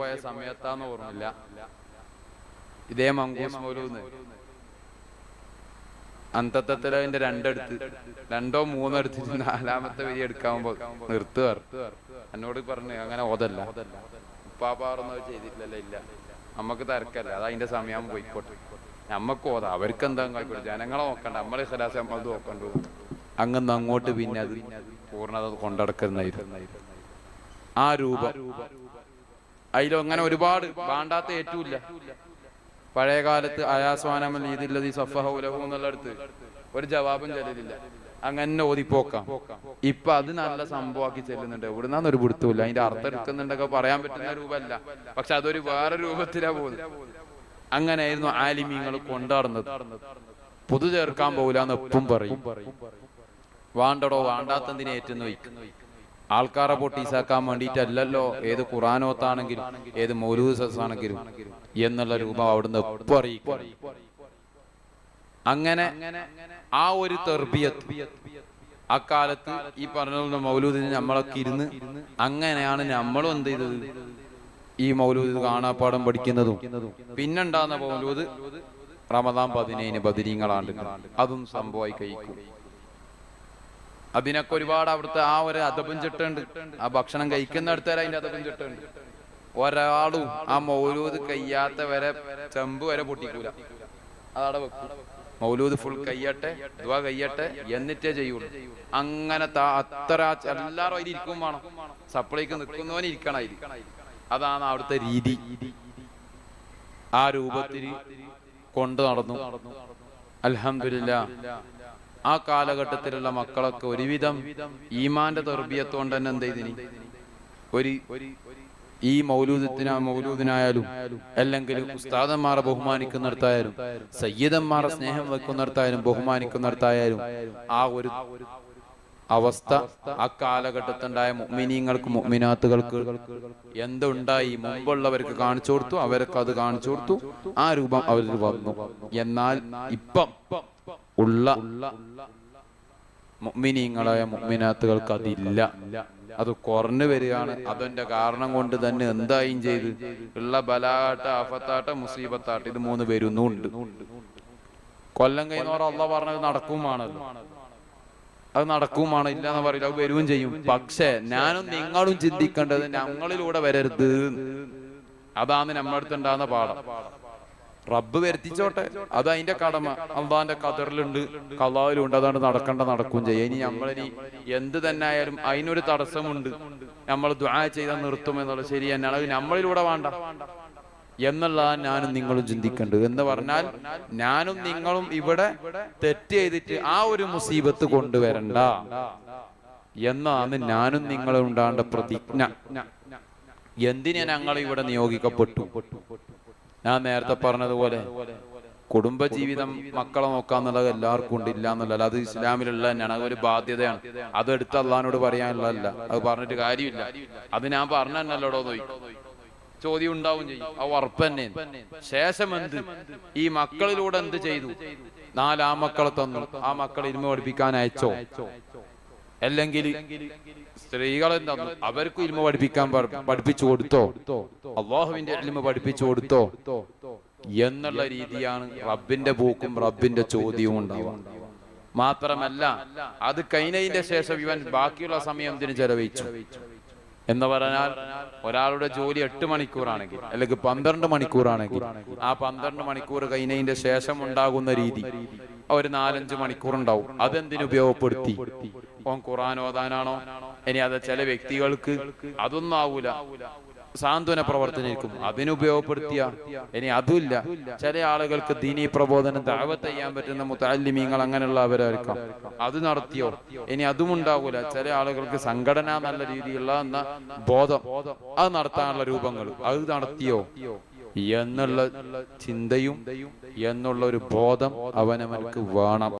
പോയ സമയത്താന്ന് ഓർമ്മയില്ല. ഇതേ മങ്കൂസ് മൗലൂന്ന് അന്തത്തത്തിലതിന്റെ രണ്ടെടുത്ത് രണ്ടോ മൂന്നോ എടുത്തിട്ട് നാലാമത്തെ വരി എടുക്കാവുമ്പോ നിർത്തുക എന്നോട് പറഞ്ഞു അങ്ങനെ ഓതല്ല. ഉപ്പാപ്പാറൊന്നും ചെയ്തിട്ടില്ലല്ലോ ഇല്ല. നമുക്ക് തിരക്കല്ല അത് അതിന്റെ സമയം പോയിക്കോട്ടെ. നമ്മക്ക് ഓതാ. അവർക്ക് എന്താ ജനങ്ങളെ നോക്കണ്ട. നമ്മളെ ഖലാസ് നമ്മളത് നോക്കണ്ടു. അങ്ങന്ന് അങ്ങോട്ട് പിന്നെ അത് പൂർണത കൊണ്ടടക്കുന്നതായിരുന്നു. ആ രൂപം. അതിലങ്ങനെ ഒരുപാട് വേണ്ടാത്ത ഏറ്റുമില്ല. പഴയ കാലത്ത് അയാസ്വാനമൽ ഒരു ജവാബും ചെല്ലില്ല അങ്ങനെ ഓതിപ്പോക്കാം. ഇപ്പൊ അത് നല്ല സംഭവമാക്കി ചെല്ലുന്നുണ്ട്. ഇവിടുന്ന് ഒരു പിടുത്തമില്ല അതിന്റെ അർത്ഥം എടുക്കുന്നുണ്ടൊക്കെ പറയാൻ പറ്റുന്ന രൂപമല്ല. പക്ഷെ അതൊരു വേറെ രൂപത്തിലാ പോകുന്നത്. അങ്ങനെയായിരുന്നു ആലിമീങ്ങൾ കൊണ്ടാടുന്നത്. പുതു ചേർക്കാൻ പോകില്ല എന്ന് എപ്പം പറയും. വാണ്ടടോ വാണ്ടാത്തതിനേറ്റെന്ന് വയ്ക്കുന്നു വയ്ക്കും. ആൾക്കാരെ പൊട്ടീസാക്കാൻ വേണ്ടിയിട്ടല്ലല്ലോ. ഏത് ഖുറാനോത്താണെങ്കിലും ഏത് മൗലൂസാണെങ്കിലും എന്നുള്ള രൂപം അവിടുന്ന് അങ്ങനെ ആ ഒരു തെർബിയത്ത് അക്കാലത്ത് ഈ പറഞ്ഞ മൗലൂദിന് നമ്മളൊക്കെ ഇരുന്ന് അങ്ങനെയാണ് നമ്മളും എന്ത് ചെയ്തത്? ഈ മൗലൂദ് കാണാപ്പാടം പഠിക്കുന്നതും. പിന്നുണ്ടാകുന്ന മൗലൂദ് റമദാൻ പതിനേഴിന് ബദിരീങ്ങളാണ്ട് അതും സംഭവമായി കഴിക്കും. അതിനൊക്കെ ഒരുപാട് അവിടുത്തെ ആ ഒരു അതപും ചിട്ടുണ്ട് ആ ഭക്ഷണം കഴിക്കുന്നിടത്ത് വരെ അതിന്റെ അതപും ചിട്ടുണ്ട് ഒരാളും ആ മൗലൂദ് കയ്യാത്ത വരെ ചെമ്പ് വരെ പൊട്ടിക്കൂല. അതവിടെ വെക്കും. മൗലൂദ് ഫുൾ കയ്യട്ടെ ദുവാ കയ്യട്ടെ എന്നിട്ടേ ചെയ്യുള്ളൂ. അങ്ങനെ അത്ര എല്ലാവരും അതിൽ ഇരിക്കും വേണം. സപ്ലൈക്ക് നിൽക്കുന്നവന് ഇരിക്കണം അതാണ് അവിടുത്തെ രീതി. ആ രൂപത്തിൽ കൊണ്ടു നടന്നു. അൽഹംദുലില്ല. ആ കാലഘട്ടത്തിലുള്ള മക്കളൊക്കെ ഒരുവിധം ഈമാന്റെ തെർബിയത്തോണ്ട് തന്നെ എന്ത് ഒരു ഈ മൗലൂദത്തിന മൗലൂദിനായാലും അല്ലെങ്കിൽ ഉസ്താദന്മാരെ ബഹുമാനിക്കുന്നിടത്തായാലും സയ്യിദന്മാരെ സ്നേഹം വെക്കുന്നിടത്തായാലും ബഹുമാനിക്കുന്നിടത്തായാലും ആ ഒരു അവസ്ഥ ആ കാലഘട്ടത്തുണ്ടായ മുഗ്മിനീങ്ങൾക്ക് മുഗ്മിനാത്തുകൾക്ക് എന്തുണ്ടായി? മുമ്പുള്ളവർക്ക് കാണിച്ചു കൊടുത്തു അവർക്ക് അത് കാണിച്ചു കൊടുത്തു ആ രൂപം അവരിൽ വന്നു. എന്നാൽ ഇപ്പം ഉള്ള മുഗ്മിനീങ്ങളായ മുഗ്മിനാത്തുകൾക്ക് അതില്ല. അത് കുറഞ്ഞു വരികയാണ്. അതെന്റെ കാരണം കൊണ്ട് തന്നെ എന്തായും ചെയ്ത് ഉള്ള ബലാട്ട ആഫത്താട്ട മുസീബത്താട്ട ഇത് മൂന്ന് വരുന്നുണ്ട്. കൊല്ലം കഴിഞ്ഞോറ അല്ല പറഞ്ഞത് നടക്കുമാണല്ലോ അത് നടക്കുമാണ്. ഇല്ല എന്ന് പറയില്ല. അത് വരുകയും ചെയ്യും. പക്ഷേ ഞാനും നിങ്ങളും ചിന്തിക്കേണ്ടത് ഞങ്ങളിലൂടെ വരരുത്. അതാണ് നമ്മുടെ അടുത്ത് പാഠം. റബ്ബ് വരുത്തിച്ചോട്ടെ. അത് അതിന്റെ കടമ. അള്ളാന്റെ കതറിലുണ്ട് കലാവിലുണ്ട്. അതാണ് നടക്കേണ്ട നടക്കും ചെയ്യുക ഇനി നമ്മളിനി എന്ത് തന്നെ ആയാലും അതിനൊരു തടസ്സമുണ്ട്. നമ്മൾ ദ്വാ ചെയ്താൽ നിർത്തും എന്നുള്ള ശരി തന്നെയാണ് അത് നമ്മളിലൂടെ വേണ്ട. എന്നുള്ള ഞാനും നിങ്ങളും ചിന്തിക്കേണ്ടത്. എന്ന് പറഞ്ഞാൽ ഞാനും നിങ്ങളും ഇവിടെ തെറ്റ് ചെയ്തിട്ട് ആ ഒരു മുസീബത്ത് കൊണ്ടുവരണ്ട എന്നാണ് ഞാനും നിങ്ങളും ഉണ്ടാകേണ്ട പ്രതിജ്ഞ. എന്തിനെ ഞങ്ങൾ ഇവിടെ നിയോഗിക്കപ്പെട്ടു? ഞാൻ നേരത്തെ പറഞ്ഞതുപോലെ കുടുംബജീവിതം മക്കളെ നോക്കാന്നുള്ളത് എല്ലാവർക്കും ഉണ്ട് ഇല്ല എന്നുള്ളത് അത് ഇസ്ലാമിലുള്ള തന്നെയാണ്. അതൊരു ബാധ്യതയാണ്. അത് എടുത്ത് അള്ളഹാനോട് പറയാനുള്ളതല്ല. അത് പറഞ്ഞിട്ട് കാര്യമില്ല. അത് ഞാൻ പറഞ്ഞല്ലോ നോയി ചോദ്യം ഉണ്ടാവും ചെയ്യും. ആ ഉറപ്പ് തന്നെ. ശേഷം എന്ത്? ഈ മക്കളിലൂടെ എന്ത് ചെയ്തു? നാല് മക്കളെ തന്നു. ആ മക്കളെ ഇരുമ പഠിപ്പിക്കാൻ അയച്ചോ? അല്ലെങ്കിൽ സ്ത്രീകൾ എന്താ അവർക്കും ഇൽമ പഠിപ്പിക്കാൻ പഠിപ്പിച്ചു കൊടുത്തോ? അള്ളാഹുവിന്റെ ഇൽമ പഠിപ്പിച്ചു കൊടുത്തോ? എന്നുള്ള രീതിയാണ് റബ്ബിന്റെ പോക്കും റബ്ബിന്റെ ചോദ്യവും ഉണ്ടാവുക. മാത്രമല്ല അത് കഴിഞ്ഞതിന്റെ ശേഷം ഇവൻ ബാക്കിയുള്ള സമയം ഇതിന് ചെലവഴിച്ചു? എന്ന് പറഞ്ഞാൽ ഒരാളുടെ ജോലി എട്ട് മണിക്കൂറാണെങ്കിൽ അല്ലെങ്കിൽ പന്ത്രണ്ട് മണിക്കൂറാണെങ്കിൽ ആ പന്ത്രണ്ട് മണിക്കൂർ കഴിഞ്ഞതിന്റെ ശേഷം ഉണ്ടാകുന്ന രീതി. ഒരു നാലഞ്ച് മണിക്കൂറുണ്ടാവും. അതെന്തിനു ഉപയോഗപ്പെടുത്തി? ഓൻ ഖുറാൻ ഓതാനാണോ? ഇനി അത് ചില വ്യക്തികൾക്ക് അതൊന്നും ആവൂല സാന്ത്വന പ്രവർത്തനക്കും അതിനുപയോഗപ്പെടുത്തിയ ഇനി അതുമില്ല. ചില ആളുകൾക്ക് ദീനീ പ്രബോധനം ദാവത്ത് ചെയ്യാൻ പറ്റുന്ന മുത്താലിമീങ്ങൾ അങ്ങനെയുള്ളവരായിരിക്കാം. അത് നടത്തിയോ? ഇനി അതും ഉണ്ടാവൂല. ചില ആളുകൾക്ക് സംഘടന നല്ല രീതിയിലുള്ള എന്ന ബോധം. അത് നടത്താനുള്ള രൂപങ്ങൾ. അത് നടത്തിയോ? എന്നുള്ള ചിന്തയും എന്നുള്ള ഒരു ബോധം അവനവനക്ക് വേണം.